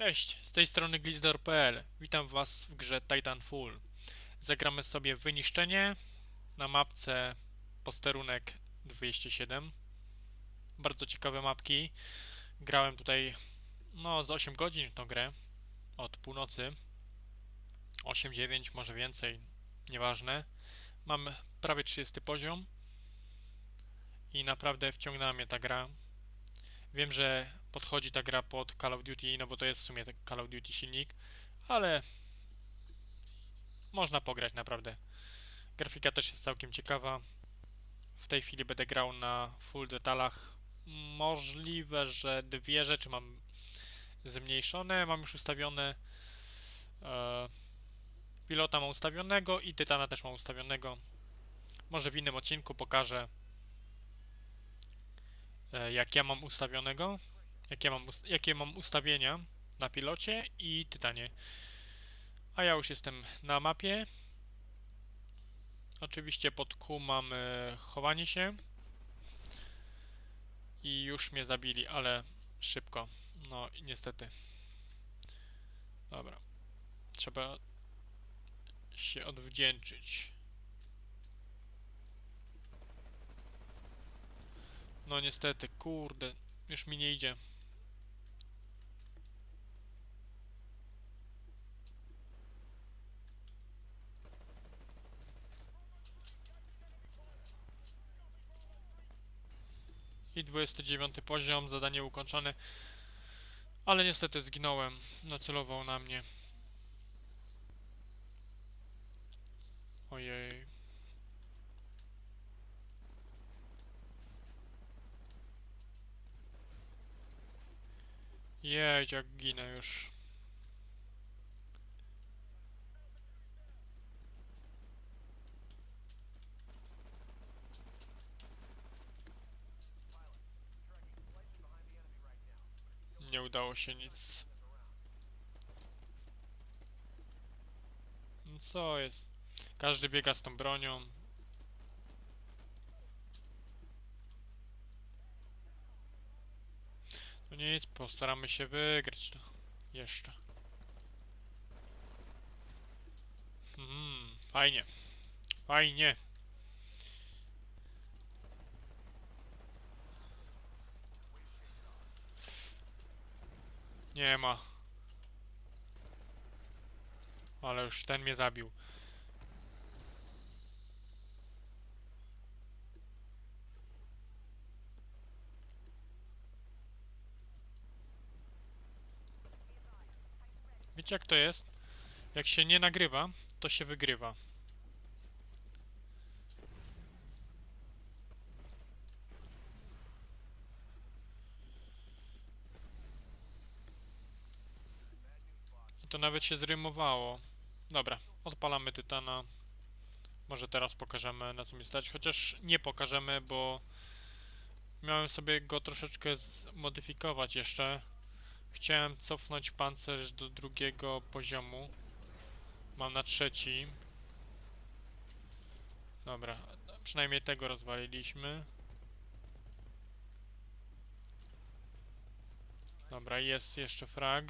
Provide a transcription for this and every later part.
Cześć, z tej strony Glizdor.pl. Witam Was w grze Titanfall. Zagramy sobie wyniszczenie na mapce posterunek 207. Bardzo ciekawe mapki. Grałem tutaj no z 8 godzin tą grę od północy. 8-9, może więcej, nieważne. Mam prawie 30 poziom i naprawdę wciągnęła mnie ta gra. Wiem, że podchodzi ta gra pod Call of Duty, no bo to jest w sumie tak Call of Duty silnik, ale można pograć naprawdę. Grafika też jest całkiem ciekawa. W tej chwili będę grał na full detalach. Możliwe, że dwie rzeczy mam zmniejszone, mam już ustawione. E, pilota mam ustawionego i Tytana też mam ustawionego. Może w innym odcinku pokażę, e, jak ja mam ustawionego jakie mam, jakie mam ustawienia na pilocie i tytanie. A ja już jestem na mapie. Oczywiście pod Q mam chowanie się. I już mnie zabili, ale szybko. No i niestety. Dobra. Trzeba się odwdzięczyć. No niestety, kurde, już mi nie idzie. I 29 poziom, zadanie ukończone. Ale niestety zginąłem. Nacelował na mnie. Ojej. Jedź, jak ginę już. Nie udało się nic. No co jest? Każdy biega z tą bronią. No nic, postaramy się wygrać to. Jeszcze. Hmm, fajnie. Fajnie. Nie ma. Ale już ten mnie zabił. Wiecie jak to jest? Jak się nie nagrywa, to się wygrywa. To nawet się zrymowało. Dobra, odpalamy Tytana. Może teraz pokażemy na co mi stać, chociaż nie pokażemy, bo miałem sobie go troszeczkę zmodyfikować jeszcze. Chciałem cofnąć pancerz do drugiego poziomu. Mam na trzeci. Dobra, przynajmniej tego rozwaliliśmy. Dobra, jest jeszcze frag.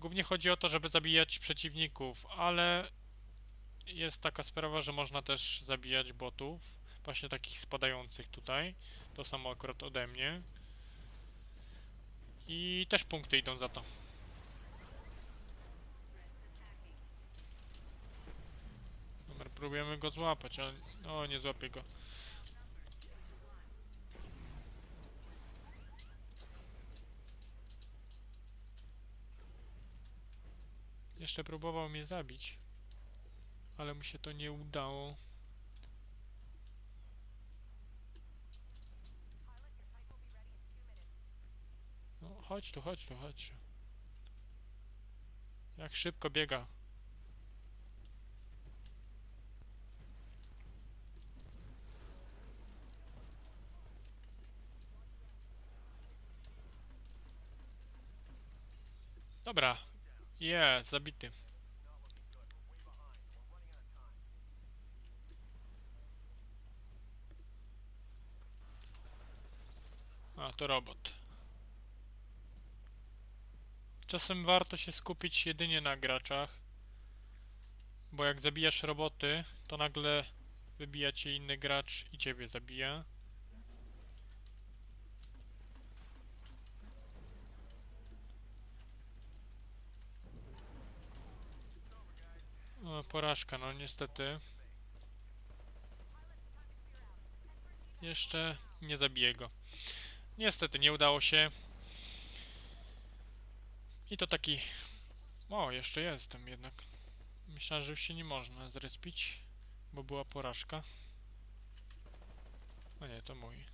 Głównie chodzi o to, żeby zabijać przeciwników, ale jest taka sprawa, że można też zabijać botów. Właśnie takich spadających tutaj. To samo akurat ode mnie. I też punkty idą za to. Dobra, próbujemy go złapać, ale... O, nie złapię go. Jeszcze próbował mnie zabić. Ale mu się to nie udało. No, chodź tu, chodź tu, chodź tu. Jak szybko biega. Dobra. Je, zabity. A, to robot. Czasem warto się skupić jedynie na graczach, bo jak zabijasz roboty, to nagle wybija cię inny gracz i ciebie zabija. Porażka, no niestety. Jeszcze nie zabiję go. Niestety nie udało się. I to taki... O, jeszcze jestem jednak. Myślałem, że już się nie można zrespić, bo była porażka. No nie, to mój.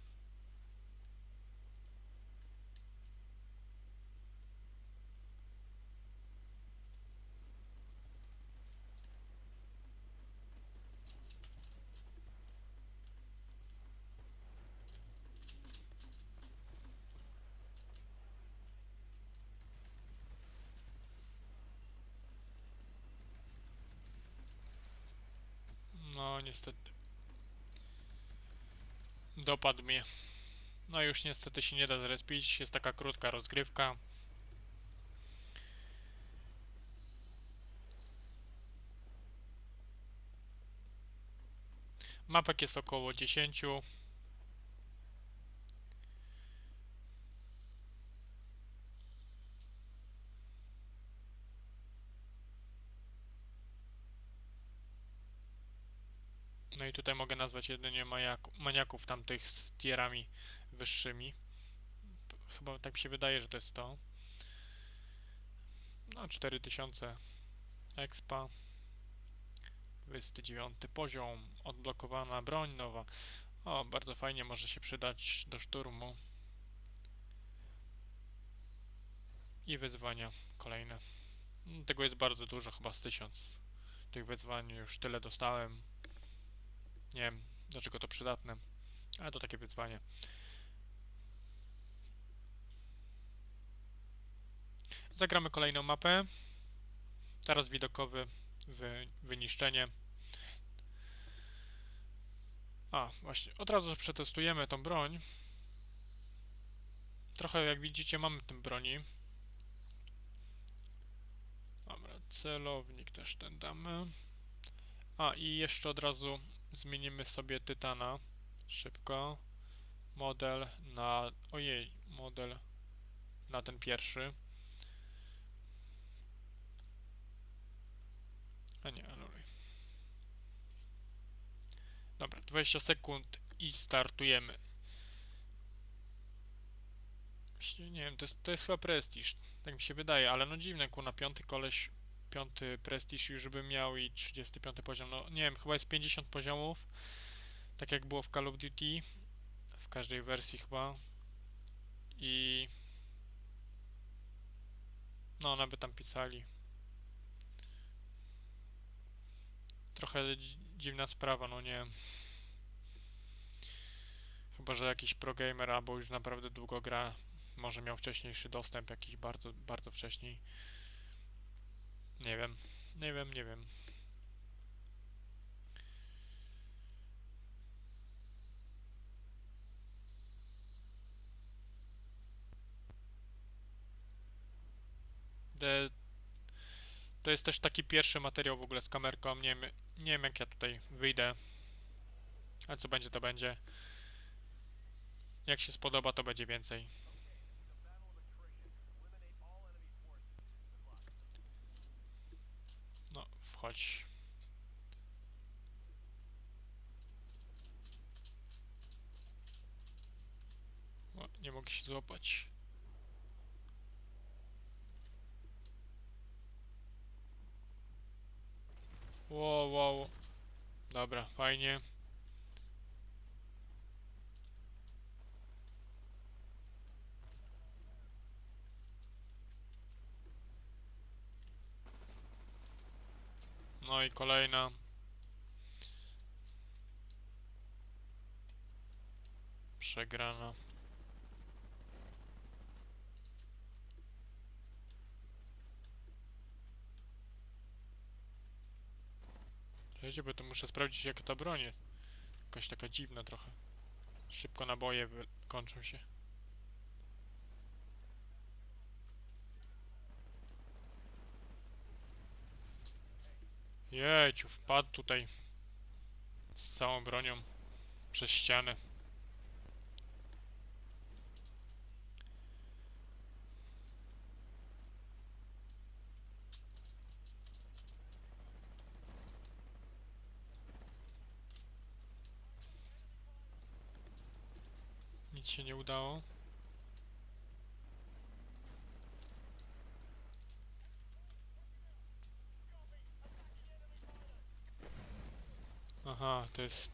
No, niestety. Dopadł mnie. No już niestety się nie da zrespić. Jest taka krótka rozgrywka. Mapek jest około 10. No i tutaj mogę nazwać jedynie maniaku, maniaków tamtych z tierami wyższymi. Chyba tak mi się wydaje, że to jest to. No 4000 expa. 29 poziom, odblokowana broń nowa. O, bardzo fajnie może się przydać do szturmu. I wyzwania kolejne. Tego jest bardzo dużo, chyba z 1000. Tych wyzwań już tyle dostałem. Nie wiem, dlaczego to przydatne, ale to takie wyzwanie. Zagramy kolejną mapę. Teraz widokowy wy, wyniszczenie. A, właśnie, od razu przetestujemy tą broń. Trochę jak widzicie mamy tym broni. Dobra, celownik też ten damy. A i jeszcze od razu zmienimy sobie tytana szybko. Model na ojej model na ten pierwszy. A nie anuluj. Dobra 20 sekund i startujemy. Myślę, nie wiem to jest, to jest chyba prestiż tak mi się wydaje ale no dziwne ku na piąty koleś piąty prestiż już by miał i 35 poziom. No nie wiem, chyba jest 50 poziomów. Tak jak było w Call of Duty. W każdej wersji chyba. I no nawet tam pisali. Trochę dzi- dziwna sprawa, no nie. Chyba, że jakiś pro gamer albo już naprawdę długo gra, może miał wcześniejszy dostęp jakiś bardzo, bardzo wcześniej. Nie wiem, nie wiem, nie wiem. To jest też taki pierwszy materiał w ogóle z kamerką. Nie wiem, nie wiem jak ja tutaj wyjdę. A co będzie, to będzie. Jak się spodoba, to będzie więcej. O, nie mogę się złapać. Wow, wow. Dobra, fajnie. No i kolejna. Przegrana. Czekajcie, bo to muszę sprawdzić jaka ta broń jest. Jakaś taka dziwna trochę. Szybko naboje kończą się. Jejciu, wpadł tutaj z całą bronią przez ścianę. Nic się nie udało. To jest...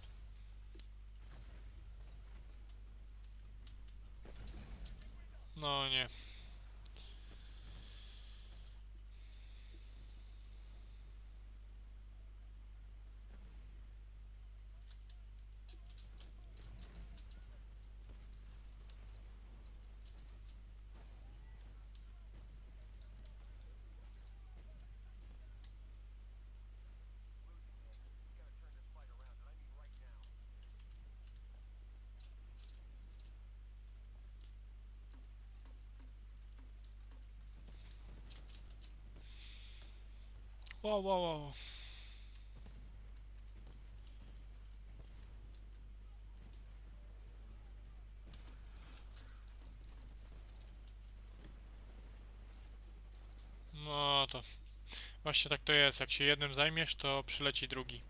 No nie. Wow, wow, wow. No to właśnie tak to jest. Jak się jednym zajmiesz, to przyleci drugi.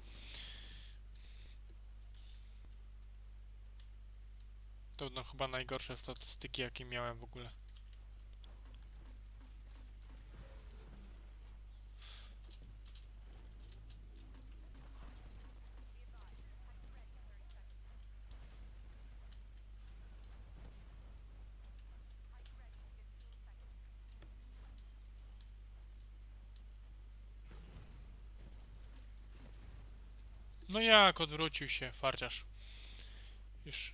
To no, chyba najgorsze statystyki, jakie miałem w ogóle. No jak odwrócił się farciarz. Już.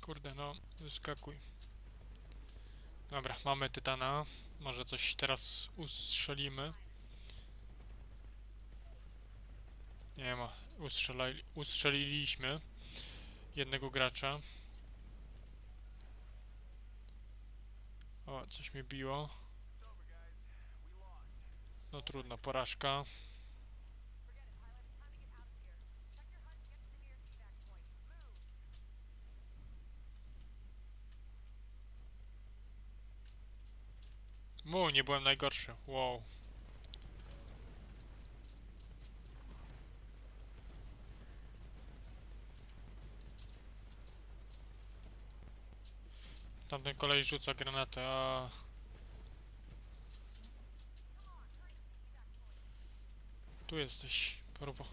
Kurde, no, wyskakuj. Dobra, mamy tytana. Może coś teraz ustrzelimy. Nie ma. Ustrzelali, ustrzeliliśmy jednego gracza. O, coś mnie biło. No trudno, porażka. Mu, nie byłem najgorszy. Wow. Tamten kolej rzuca granatę, a... Tu jesteś, próbo.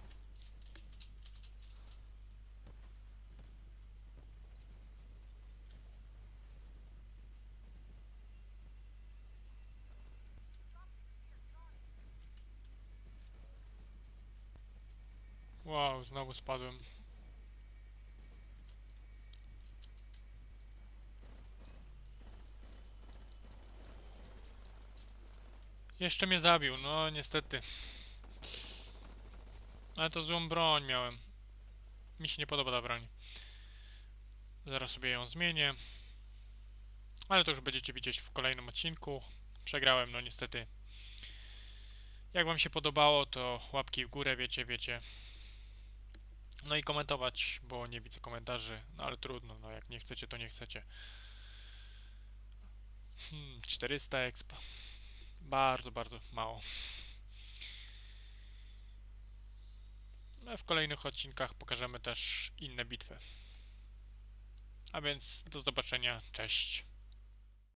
Wow, znowu spadłem. Jeszcze mnie zabił, no niestety. Ale to złą broń miałem. Mi się nie podoba ta broń. Zaraz sobie ją zmienię. Ale to już będziecie widzieć w kolejnym odcinku. Przegrałem, no niestety. Jak wam się podobało, to łapki w górę, wiecie, wiecie. No i komentować, bo nie widzę komentarzy. No ale trudno, no jak nie chcecie, to nie chcecie. Hmm, 400 expa. Bardzo, bardzo mało. No, w kolejnych odcinkach pokażemy też inne bitwy. A więc do zobaczenia, cześć.